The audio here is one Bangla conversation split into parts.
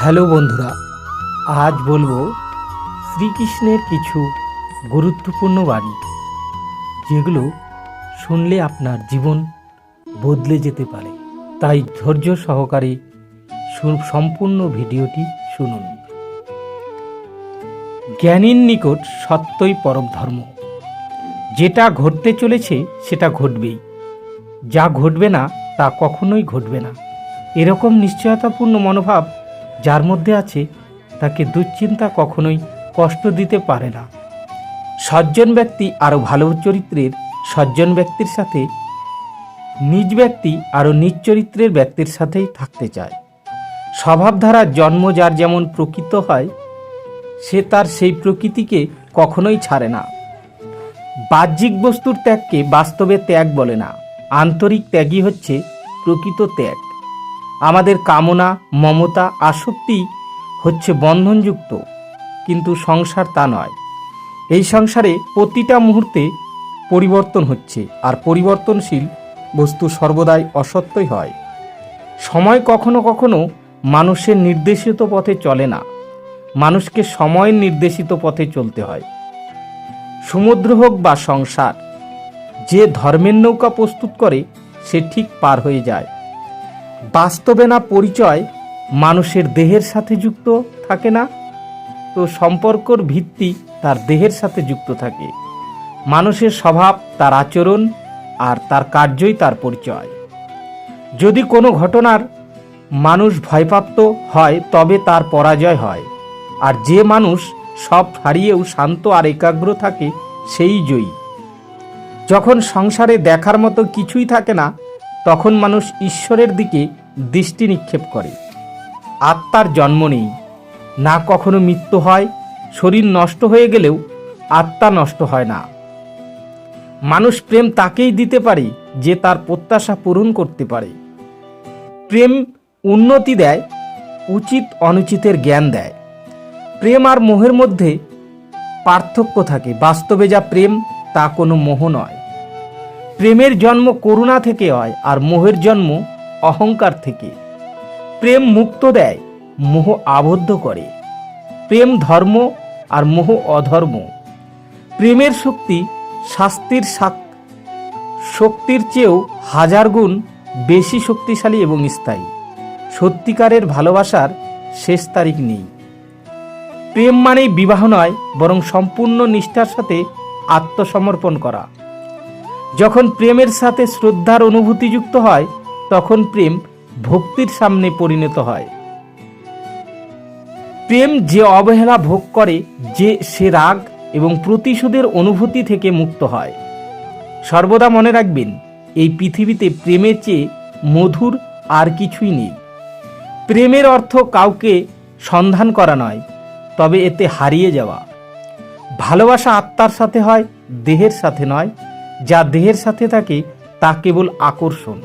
হ্যালো বন্ধুরা, আজ বলব শ্রীকৃষ্ণের কিছু গুরুত্বপূর্ণ বাণী, যেগুলো শুনলে আপনার জীবন বদলে যেতে পারে। তাই ধৈর্য সহকারে সম্পূর্ণ ভিডিওটি শুনুন। জ্ঞানীর নিকট সত্যই পরম ধর্ম। যেটা ঘটতে চলেছে, সেটা ঘটবেই। যা ঘটবে না, তা কখনোই ঘটবে না। এরকম নিশ্চয়তাপূর্ণ মনোভাব যার মধ্যে আছে, তাকে দুশ্চিন্তা কখনোই কষ্ট দিতে পারে না। সজ্জন ব্যক্তি আরও ভালো চরিত্রের সজ্জন ব্যক্তির সাথে, নিজ ব্যক্তি আরও নিজ চরিত্রের ব্যক্তির সাথেই থাকতে চায়। স্বভাবধারা জন্ম যার যেমন প্রকৃত হয়, সে তার সেই প্রকৃতিকে কখনোই ছাড়ে না। বাহ্যিক বস্তুর ত্যাগকে বাস্তবে ত্যাগ বলে না। আন্তরিক ত্যাগই হচ্ছে প্রকৃত ত্যাগ। আমাদের কামনা, মমতা আসক্তি হচ্ছে বন্ধনযুক্ত। কিন্তু সংসার তা নয়। এই সংসারে প্রতিটা মুহূর্তে পরিবর্তন হচ্ছে আর পরিবর্তনশীল বস্তু সর্বদাই অসত্যই হয়। সময় কখনো কখনো মানুষের নির্দেশিত পথে চলে না। মানুষকে সময়ের নির্দেশিত পথে চলতে হয়। সমুদ্র হোক বা সংসার, যে ধর্মের নৌকা প্রস্তুত করে, সে ঠিক পার হয়ে যায়। বাস্তবে না পরিচয় মানুষের দেহের সাথে যুক্ত থাকে না? তো সম্পর্কর ভিত্তি তার দেহের সাথে যুক্ত থাকে। মানুষের স্বভাব, তার আচরণ আর তার কার্যই তার পরিচয়। যদি কোনো ঘটনার মানুষ ভয়প্রাপ্ত হয়, তবে তার পরাজয় হয়। আর যে মানুষ সব হারিয়েও শান্ত আর একাগ্র থাকে, সেই জয়ী। যখন সংসারে দেখার মতো কিছুই থাকে না তখন মানুষ ঈশ্বরের দিকে দৃষ্টি নিক্ষেপ করে। আত্মার জন্ম নেই। না কখনো মৃত্যু হয়, শরীর নষ্ট হয়ে গেলেও আত্মা নষ্ট হয় না। মানুষ প্রেম তাকেই দিতে পারে যে তার প্রত্যাশা পূরণ করতে পারে। প্রেম উন্নতি দেয়, উচিত অনুচিতের জ্ঞান দেয়। প্রেম আর মোহের মধ্যে পার্থক্য থাকে। বাস্তবে যা প্রেম, তা কোনো মোহ নয়। প্রেমের জন্ম করুণা থেকে হয় আর মোহের জন্ম অহংকার থেকে। প্রেম মুক্ত দেয়, মোহ আবদ্ধ করে। প্রেম ধর্ম আর মোহ অধর্ম। প্রেমের শক্তি শাস্তির শক্তির চেয়েও হাজার গুণ বেশি শক্তিশালী এবং স্থায়ী। সত্যিকারের ভালোবাসার শেষ তারিখ নেই। প্রেম মানেই বিবাহ নয়, বরং সম্পূর্ণ নিষ্ঠার সাথে আত্মসমর্পণ করা। যখন প্রেমের সাথে শ্রদ্ধার অনুভূতি যুক্ত হয়, তখন প্রেম ভক্তির সামনে পরিণত হয়। প্রেম যে অবহেলা ভোগ করে, যে সে রাগ এবং প্রতিশোধের অনুভূতি থেকে মুক্ত হয়। সর্বদা মনে রাখবেন, এই পৃথিবীতে প্রেমের চেয়ে মধুর আর কিছুই নেই। প্রেমের অর্থ কাউকে সন্ধান করা নয়, তবে এতে হারিয়ে যাওয়া। ভালোবাসা আত্মার সাথে হয়, দেহের সাথে নয় যা দেহের সাথে থাকে, তা কেবল আকর্ষণ।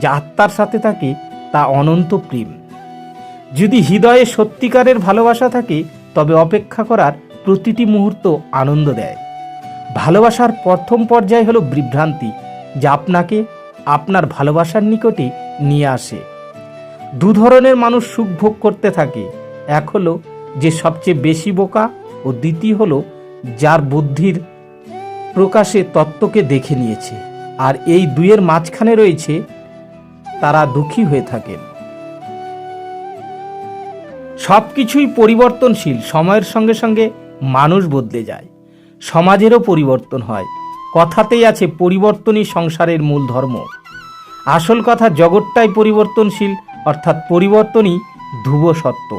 যা আত্মার সাথে থাকে, তা অনন্ত প্রেম। যদি হৃদয়ে সত্যিকারের ভালোবাসা থাকে, তবে অপেক্ষা করার প্রতিটি মুহূর্ত আনন্দ দেয়। ভালোবাসার প্রথম পর্যায় হলো বিভ্রান্তি, যা আপনাকে আপনার ভালোবাসার নিকটে নিয়ে আসে। দু ধরনের মানুষ সুখ ভোগ করতে থাকে। এক হলো, যে সবচেয়ে বেশি বোকা, ও দ্বিতীয় হলো, যার বুদ্ধির প্রকাশে তত্ত্বকে দেখে নিয়েছে, আর এই দুইয়ের মাঝখানে রয়েছে তারা দুঃখী হয়ে থাকেন। সব কিছুই পরিবর্তনশীল, সময়ের সঙ্গে সঙ্গে মানুষ বদলে যায়, সমাজেরও পরিবর্তন হয়, কথাতেই আছে পরিবর্তনই সংসারের মূল ধর্ম। আসল কথা জগৎটাই পরিবর্তনশীল, অর্থাৎ পরিবর্তনই ধ্রুব সত্য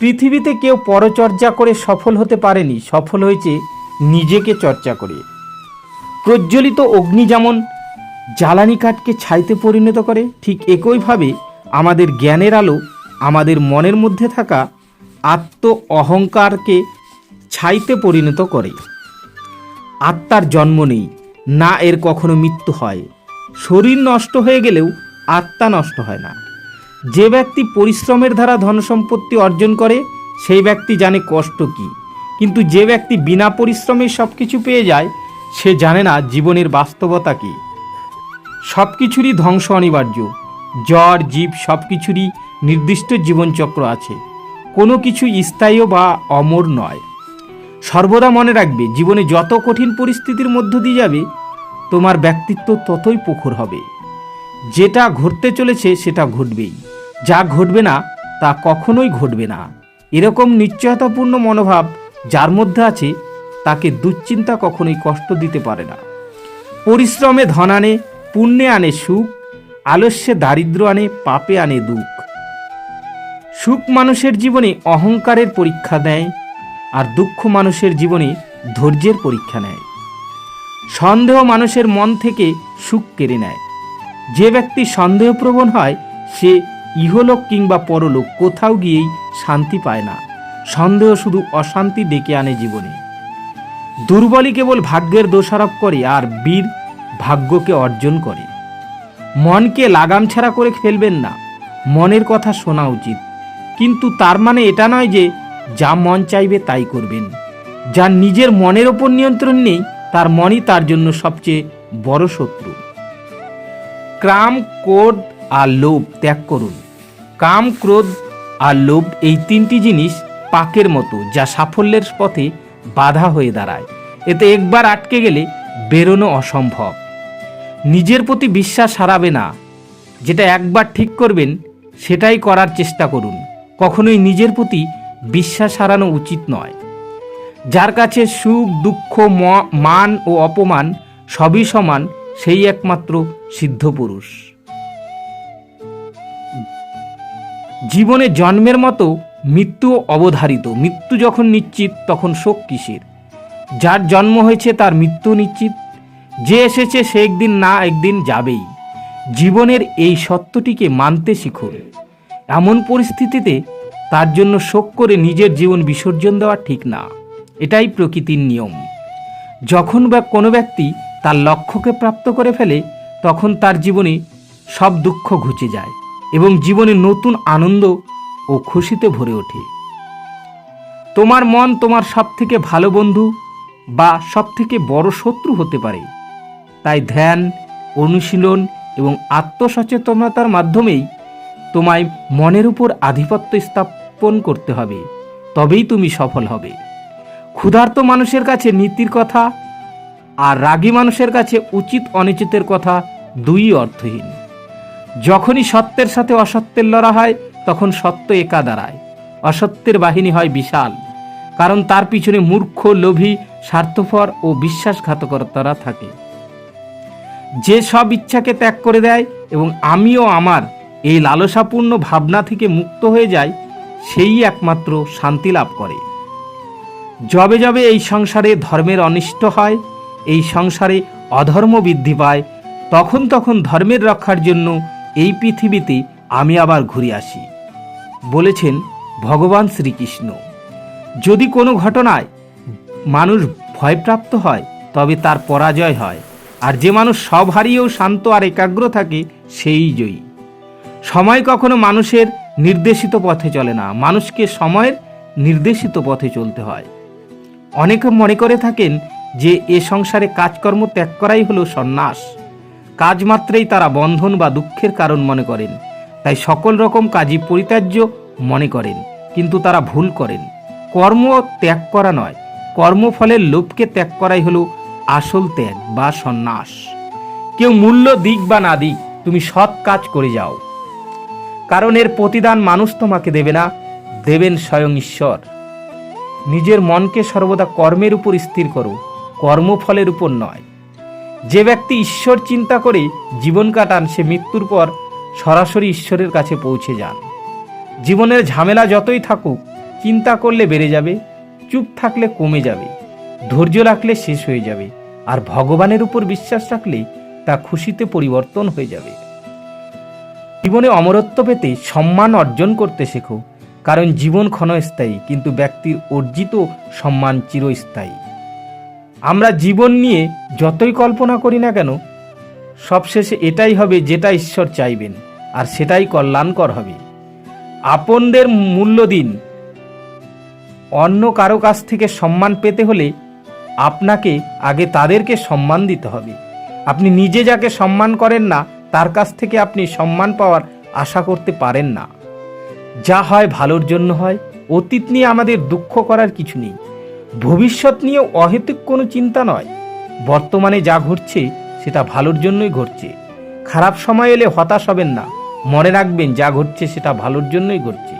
পৃথিবীতে কেউ পরচর্যা করে সফল হতে পারেনি, সফল হয়েছে নিজেকে চর্চা করে। প্রজ্বলিত অগ্নি যেমন জ্বালানি কাঠকে ছাইতে পরিণত করে, ঠিক একইভাবে আমাদের জ্ঞানের আলো আমাদের মনের মধ্যে থাকা আত্ম অহংকারকে ছাইতে পরিণত করে। আত্মার জন্ম নেই, না এর কখনো মৃত্যু হয়। শরীর নষ্ট হয়ে গেলেও আত্মা নষ্ট হয় না। যে ব্যক্তি পরিশ্রমের দ্বারা ধনসম্পত্তি অর্জন করে, সেই ব্যক্তি জানে কষ্ট কি। কিন্তু যে ব্যক্তি বিনা পরিশ্রমে সব কিছু পেয়ে যায়, সে জানে না জীবনের বাস্তবতা কি। সব কিছুরই ধ্বংস অনিবার্য। জ্বর, জীব সব কিছুরই নির্দিষ্ট জীবনচক্র আছে। কোনো কিছু স্থায়ী বা অমর নয়। সর্বদা মনে রাখবে, জীবনে যত কঠিন পরিস্থিতির মধ্য দিয়ে যাবে, তোমার ব্যক্তিত্ব ততই প্রখর হবে। যেটা ঘটতে চলেছে, সেটা ঘটবেই। যা ঘটবে না, তা কখনোই ঘটবে না। এরকম নিশ্চয়তাপূর্ণ মনোভাব যার মধ্যে আছে, তাকে দুশ্চিন্তা কখনোই কষ্ট দিতে পারে না। পরিশ্রমে ধন আনে, পুণ্যে আনে সুখ, আলস্যে দারিদ্র আনে, পাপে আনে দুঃখ। সুখ মানুষের জীবনে অহংকারের পরীক্ষা দেয় আর দুঃখ মানুষের জীবনে ধৈর্যের পরীক্ষা নেয়। সন্দেহ মানুষের মন থেকে সুখ কেড়ে নেয়। যে ব্যক্তি সন্দেহপ্রবণ হয়, সে ইহলোক কিংবা পরলোক কোথাও গিয়েই শান্তি পায় না। সন্দেহ শুধু অশান্তি ডেকে আনে জীবনে। দুর্বলই কেবল ভাগ্যের দোষারোপ করে আর বীর ভাগ্যকে অর্জন করে। মনকে লাগাম ছাড়া করে ফেলবেন না। মনের কথা শোনা উচিত। কিন্তু তার মানে এটা নয় যে যা মন চাইবে তাই করবেন। যার নিজের মনের ওপর নিয়ন্ত্রণ নেই, তার মনই তার জন্য সবচেয়ে বড় শত্রু। ক্রাম, ক্রোধ আর লোভ ত্যাগ করুন। কাম ক্রোধ আর লোভ এই তিনটি জিনিস পাকের মতো, যা সাফল্যের পথে বাধা হয়ে দাঁড়ায়। এতে একবার আটকে গেলে বেরোনো অসম্ভব। নিজের প্রতি বিশ্বাস হারাবে না। যেটা একবার ঠিক করবেন, সেটাই করার চেষ্টা করুন। কখনোই নিজের প্রতি বিশ্বাস হারানো উচিত নয়। যার কাছে সুখ, দুঃখ মান ও অপমান সবই সমান, সেই একমাত্র সিদ্ধ পুরুষ। জীবনে জন্মের মতো মৃত্যু অবধারিত, মৃত্যু যখন নিশ্চিত, তখন শোক কিসের? যার জন্ম হয়েছে তার মৃত্যু নিশ্চিত। যে এসেছে সে একদিন না একদিন যাবেই। জীবনের এই সত্যটিকে মানতে শিখুন। এমন পরিস্থিতিতে তার জন্য শোক করে নিজের জীবন বিসর্জন দেওয়া ঠিক না। এটাই প্রকৃতির নিয়ম। যখন বা কোনো ব্যক্তি তার লক্ষ্যকে প্রাপ্ত করে ফেলে, তখন তার জীবনে সব দুঃখ ঘুচে যায় এবং জীবনে নতুন আনন্দ ও খুশিতে ভরে ওঠে। তোমার মন তোমার সব থেকে ভালো বন্ধু বা সব থেকে বড় শত্রু হতে পারে। তাই ধ্যান, অনুশীলন এবং আত্মসচেতনতার মাধ্যমেই তোমায় মনের উপর আধিপত্য স্থাপন করতে হবে, তবেই তুমি সফল হবে। ক্ষুধার্ত মানুষের কাছে নীতির কথা আর রাগী মানুষের কাছে উচিত অনিচিতের কথা দুই অর্থহীন। যখনই সত্যের সাথে অসত্যের লড়া হয় তখন সত্য একা দাঁড়ায় অসত্যের বাহিনী হয় বিশাল, কারণ তার পিছনে মূর্খ, লোভী, স্বার্থপর ও বিশ্বাসঘাতকতারা থাকে। যে সব ইচ্ছাকে ত্যাগ করে দেয় এবং আমিও আমার এই লালসাপূর্ণ ভাবনা থেকে মুক্ত হয়ে যায়, সেই একমাত্র শান্তি লাভ করে। যবে যবে এই সংসারে ধর্মের অনিষ্ট হয়, এই সংসারে অধর্ম বৃদ্ধি পায়, তখন তখন ধর্মের রক্ষার জন্য এই পৃথিবীতে আমি আবার ঘুরে আসি। বলেছেন ভগবান শ্রীকৃষ্ণ। যদি কোনো ঘটনায় মানুষ ভয়প্রাপ্ত হয়, তবে তার পরাজয় হয়। আর যে মানুষ সব হারিয়েও শান্ত আর একাগ্র থাকে, সেই জয়ী। সময় কখনো মানুষের নির্দেশিত পথে চলে না। মানুষকে সময়ের নির্দেশিত পথে চলতে হয়। অনেকে মনে করে থাকেন যে এ সংসারে কাজকর্ম ত্যাগ করাই হলো সন্ন্যাস। কাজ মাত্রেই তারা বন্ধন বা দুঃখের কারণ মনে করেন। তাই সকল রকম কাজই পরিত্যাজ্য মনে করেন, কিন্তু তারা ভুল করেন। কর্ম ত্যাগ করা নয়, কর্মফলের লোভকে ত্যাগ করাই হলো আসল ত্যাগ বা সন্ন্যাস। কেউ মূল্য দিক বা না দিক, তুমি সৎ কাজ করে যাও। কারণ এর প্রতিদান মানুষ তোমাকে দেবে না, দেবেন স্বয়ং ঈশ্বর। নিজের মনকে সর্বদা কর্মের উপর স্থির করো, কর্মফলের উপর নয়। যে ব্যক্তি ঈশ্বর চিন্তা করে জীবন কাটান, সে মৃত্যুর পর সরাসরি ঈশ্বরের কাছে পৌঁছে যান। জীবনের ঝামেলা যতই থাকুক, চিন্তা করলে বেড়ে যাবে, চুপ থাকলে কমে যাবে, ধৈর্য রাখলে শেষ হয়ে যাবে, আর ভগবানের উপর বিশ্বাস রাখলে তা খুশিতে পরিবর্তন হয়ে যাবে। জীবনে অমরত্ব পেতে সম্মান অর্জন করতে শেখো, কারণ জীবন ক্ষণস্থায়ী, কিন্তু ব্যক্তির অর্জিত সম্মান চিরস্থায়ী। আমরা জীবন নিয়ে যতই কল্পনা করি না কেন সবশেষে এটাই হবে যেটা ঈশ্বর চাইবেন, আর সেটাই কল্যাণকর হবে। আপনদের মূল্য দিন। অন্য কারও কাছ থেকে সম্মান পেতে হলে আপনাকে আগে তাদেরকে সম্মান দিতে হবে। আপনি নিজে যাকে সম্মান করেন না, তার কাছ থেকে আপনি সম্মান পাওয়ার আশা করতে পারেন না। যা হয় ভালোর জন্য হয়, অতীত নিয়ে আমাদের দুঃখ করার কিছু নেই। ভবিষ্যৎ নিয়ে অহেতুক কোনো চিন্তা নয়। বর্তমানে যা ঘটছে সেটা ভালোর জন্যই ঘটছে। খারাপ সময় এলে হতাশ হবেন না। মনে রাখবেন, যা ঘটছে সেটা ভালোর জন্যই ঘটছে।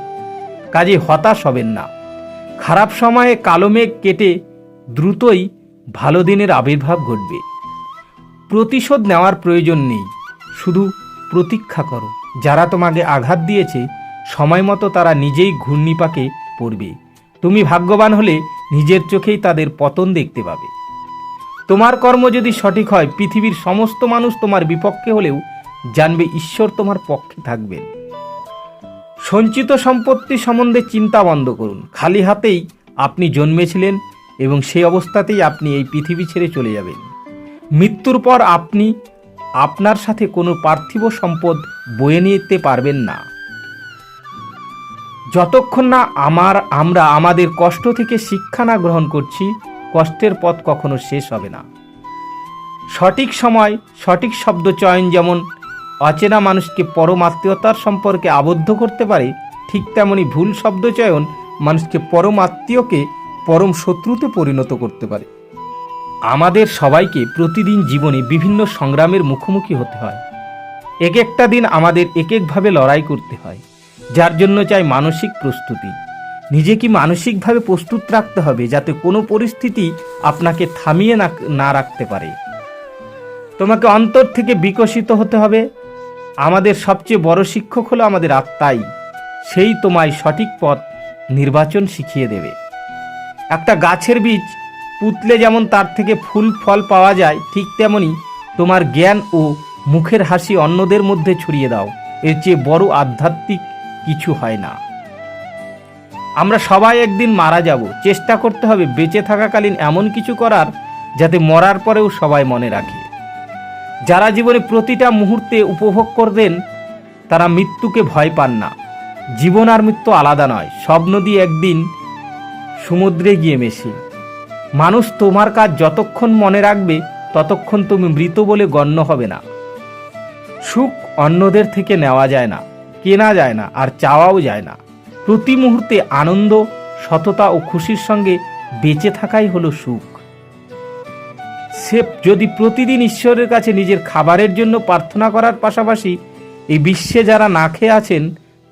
কাজে হতাশ হবেন না। খারাপ সময়ে কালো মেঘ কেটে দ্রুতই ভালো দিনের আবির্ভাব ঘটবে। প্রতিশোধ নেওয়ার প্রয়োজন নেই। শুধু প্রতীক্ষা করো। যারা তোমাকে আঘাত দিয়েছে, সময় মতো তারা নিজেই ঘূর্ণিপাকে পড়বে। তুমি ভাগ্যবান হলে নিজের চোখেই তাদের পতন দেখতে পাবে। তোমার কর্ম যদি সঠিক হয়, পৃথিবীর সমস্ত মানুষ তোমার বিপক্ষে হলেও জানবে ঈশ্বর তোমার পক্ষে থাকবেন। সঞ্চিত সম্পত্তি সম্বন্ধে চিন্তা বন্ধ করুন। খালি হাতেই আপনি জন্মেছিলেন এবং সেই অবস্থাতেই আপনি এই পৃথিবী ছেড়ে চলে যাবেন। মৃত্যুর পর আপনি আপনার সাথে কোনো পার্থিব সম্পদ বয়ে নিতে পারবেন না। যতক্ষণ না আমার, আমরা আমাদের কষ্ট থেকে শিক্ষা না গ্রহণ করছি কষ্টের পথ কখনো শেষ হবে না। সঠিক সময়, সঠিক শব্দ চয়ন যেমন অচেনা মানুষকে পরমাত্মীয়তার সম্পর্কে আবদ্ধ করতে পারে, ঠিক তেমনি ভুল শব্দ চয়ন মানুষকে পরমাত্মীয়কে পরম শত্রুতে পরিণত করতে পারে। আমাদের সবাইকে প্রতিদিন জীবনে বিভিন্ন সংগ্রামের মুখোমুখি হতে হয়। এক একটা দিন আমাদের এক একভাবে লড়াই করতে হয়, যার জন্য চাই মানসিক প্রস্তুতি। নিজেকে মানসিকভাবে প্রস্তুত রাখতে হবে যাতে কোনো পরিস্থিতি আপনাকে থামিয়ে না না রাখতে পারে। তোমাকে অন্তর থেকে বিকশিত হতে হবে। আমাদের সবচেয়ে বড় শিক্ষক হলো আমাদের আত্মাই। সেই তোমায় সঠিক পথ নির্বাচন শিখিয়ে দেবে। একটা গাছের বীজ পুতলে যেমন তার থেকে ফুল, ফল পাওয়া যায়, ঠিক তেমনি তোমার জ্ঞান ও মুখের হাসি অন্যদের মধ্যে ছড়িয়ে দাও। এর চেয়ে বড় আধ্যাত্মিক কিছু হয় না। আমরা সবাই একদিন মারা যাব। চেষ্টা করতে হবে বেঁচে থাকাকালীন এমন কিছু করার যাতে মরার পরেও সবাই মনে রাখে। যারা জীবনে প্রতিটা মুহূর্তে উপভোগ করবেন, তারা মৃত্যুকে ভয় পান না। জীবন আর মৃত্যু আলাদা নয়, সব নদী একদিন সমুদ্রে গিয়ে মেশে। মানুষ তোমার কাজ যতক্ষণ মনে রাখবে, ততক্ষণ তুমি মৃত বলে গণ্য হবে না। সুখ অন্যদের থেকে নেওয়া যায় না, কেনা যায় না, আর চাওয়াও যায় না। প্রতি মুহূর্তে আনন্দ, সততা ও খুশির সঙ্গে বেঁচে থাকাই হলো সুখ। সে যদি প্রতিদিন ঈশ্বরের কাছে নিজের খাবারের জন্য প্রার্থনা করার পাশাপাশি এই বিশ্বে যারা না খেয়ে আছেন,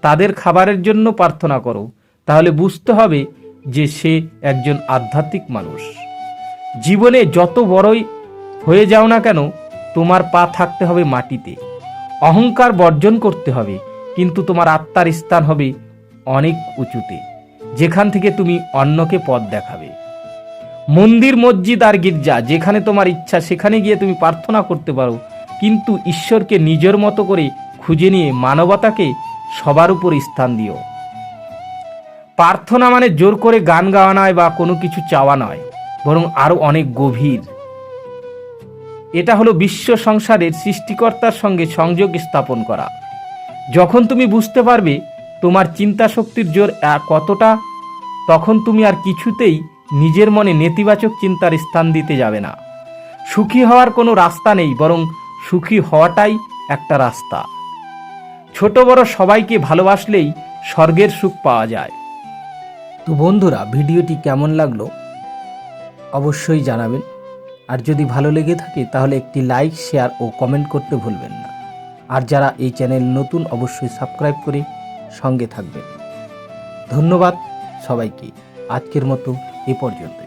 তাদের খাবারের জন্য প্রার্থনা করো, তাহলে বুঝতে হবে যে সে একজন আধ্যাত্মিক মানুষ। জীবনে যত বড়ই হয়ে যাও না কেন, তোমার পা থাকতে হবে মাটিতে। অহংকার বর্জন করতে হবে, কিন্তু তোমার আত্মার স্থান হবে অনেক উঁচুতে, যেখান থেকে তুমি অন্যকে পথ দেখাবে। মন্দির, মসজিদ আর গির্জা, যেখানে তোমার ইচ্ছা, সেখানে গিয়ে তুমি প্রার্থনা করতে পারো। কিন্তু ঈশ্বরকে নিজের মতো করে খুঁজে নিয়ে মানবতাকে সবার উপর স্থান দিও। প্রার্থনা মানে জোর করে গান গাওয়া নয় বা কোনো কিছু চাওয়া নয়, বরং আরও অনেক গভীর। এটা হলো বিশ্ব সংসারের সৃষ্টিকর্তার সঙ্গে সংযোগ স্থাপন করা। যখন তুমি বুঝতে পারবে তোমার চিন্তা শক্তির জোর কতটা, তখন তুমি আর কিছুতেই নিজের মনে নেতিবাচক চিন্তার স্থান দিতে যাবে না। সুখী হওয়ার কোনো রাস্তা নেই, বরং সুখী হওয়াটাই একটা রাস্তা। ছোট বড় সবাইকে ভালোবাসলেই স্বর্গের সুখ পাওয়া যায়। তো বন্ধুরা, ভিডিওটি কেমন লাগল? অবশ্যই জানাবেন। আর যদি ভালো লেগে থাকে, তাহলে একটি লাইক, শেয়ার ও কমেন্ট করতে ভুলবেন না। আর যারা এই চ্যানেল নতুন, অবশ্যই সাবস্ক্রাইব করে সঙ্গে থাকবেন। ধন্যবাদ সবাইকে। আজকের মতো এ পর্যন্ত